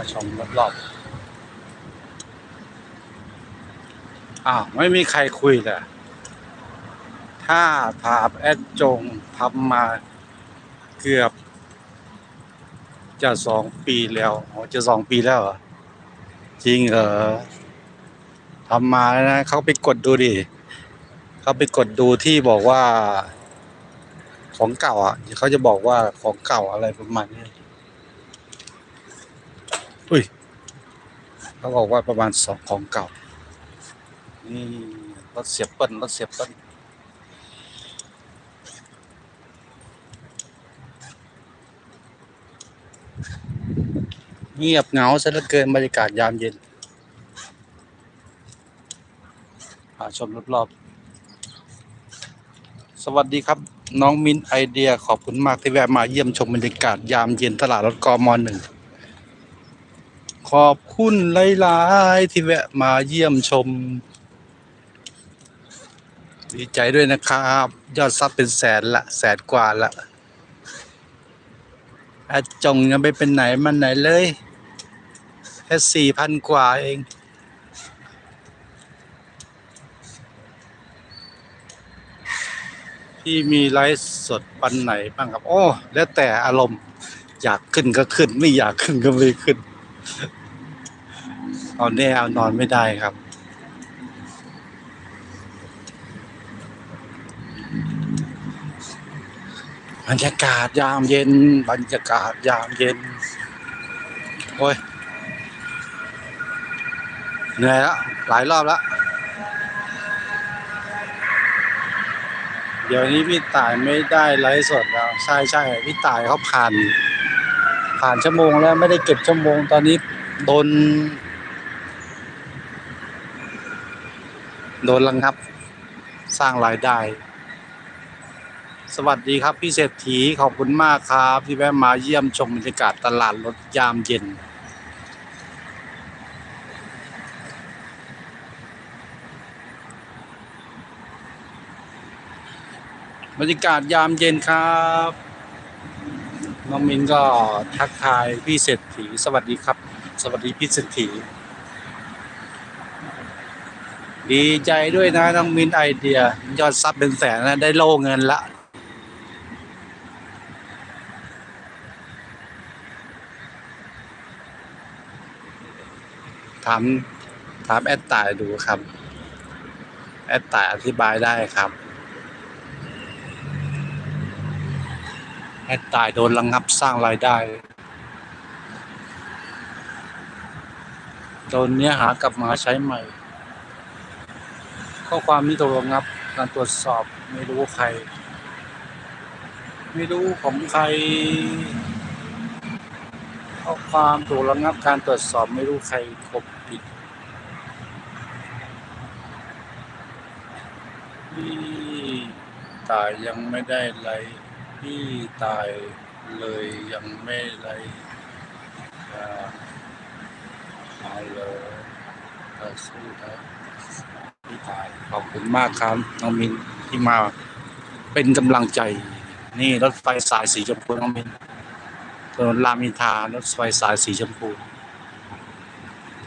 มาชมรอบๆอ้าวไม่มีใครคุยเลยถ้าถามแอดจงทำมาเกือบ จะสองปีแล้วอ๋อจะสองปีแล้วเหรอ จริงเหรอทำมาแล้วนะ เขาไปกดดูดิเขาไปกดดูที่บอกว่า ของเก่าอะเขาจะบอกว่าของเก่าอะไรประมาณนี้ อุ้ยเขาบอกว่าประมาณสองของเก่า นี่รถเสียบเปิ้ลรถเสียบเปิ้ลเงียบเหงาซะเหลือเกินบรรยากาศยามเย็นพาชมรอบๆสวัสดีครับ น้องมินไอเดียขอบคุณมากที่แวะมาเยี่ยมชมบรรยากาศยามเย็นตลาดรถกมหนึ่ง ขอบคุณหลายๆที่แวะมาเยี่ยมชม ดีใจด้วยนะครับ ยอดซับเป็นแสนละ แสนกว่าละอาจงยังไม่เป็นไหนมันไหนเลย แค่สี่พันกว่าเองที่มีไลฟ์สดวันไหนบ้างครับ โอ้ แล้วแต่อารมณ์ อยากขึ้นก็ขึ้น ไม่อยากขึ้นก็ไม่ขึ้น เอาแน่เอานอนไม่ได้ครับ บรรยากาศยามเย็น บรรยากาศยามเย็น โอ้ยเหนื่อยแล้วหลายรอบแล้วเดี๋ยวนี้พี่ต่ายไม่ได้ไลฟ์สดแล้ว ใช่ใช่พี่ต่ายเขาผ่าน ผ่านชั่วโมงแล้วไม่ได้เก็บชั่วโมงตอนนี้โดน โดนระงับ สร้างรายได้ สวัสดีครับพี่เศรษฐีขอบคุณมากครับที่แวะมาเยี่ยมชมบรรยากาศตลาดรถยามเย็น บรรยากาศยามเย็นครับน้องมินก็ทักทายพี่เศรษฐี สวัสดีครับ สวัสดีพี่เศรษฐี ดีใจด้วยนะน้องมินไอเดีย ยอดซับเป็นแสนนะได้โล่เงินละถามถามแอดตายดูครับ แอดตายอธิบายได้ครับ แอดตายโดนระงงับสร้างรายได้โดนเนื้อหากลับมาใช้ใหม่ ข้อความนี้ถูกระงงับ การตรวจสอบไม่รู้ใคร ไม่รู้ของใคร ข้อความถูกระงงับการตรวจสอบไม่รู้ใครกบปิดพี่ตายยังไม่ได้ไลฟ์พี่ตายเลยยังไม่ไลฟ์อ่าเลยต่อสู้นะ พี่ตายขอบคุณมากครับน้องมินที่มาเป็นกำลังใจ นี่รถไฟสายสีชมพูน้องมินถนนรามอินทรารถไฟสายสีชมพู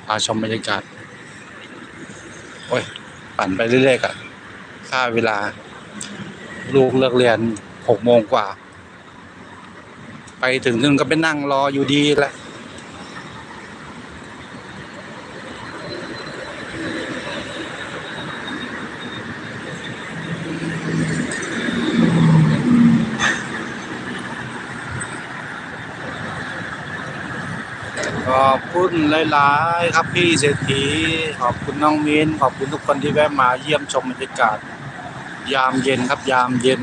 พาชมบรรยากาศโอ้ยปั่นไปเรื่อยๆกับค่าเวลา ลูกเลิกเรียนหกโมงกว่า ไปถึงนึงก็ไปนั่งรออยู่ดีแหละ ขอบคุณหลายๆครับพี่เศรษฐี ขอบคุณน้องมินขอบคุณทุกคนที่แวะมาเยี่ยมชมบรรยากาศ ยามเย็นครับยามเย็น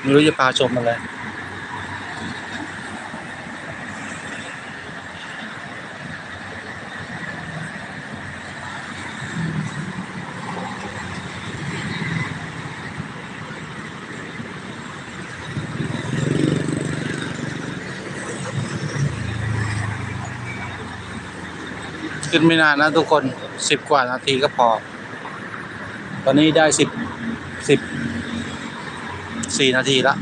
ไม่รู้จะพาชมอะไร ขึ้นไม่นานนะทุกคนสิบกว่านาทีก็พอ ตอนนี้ได้สิบสิบสี่นาทีแล้ว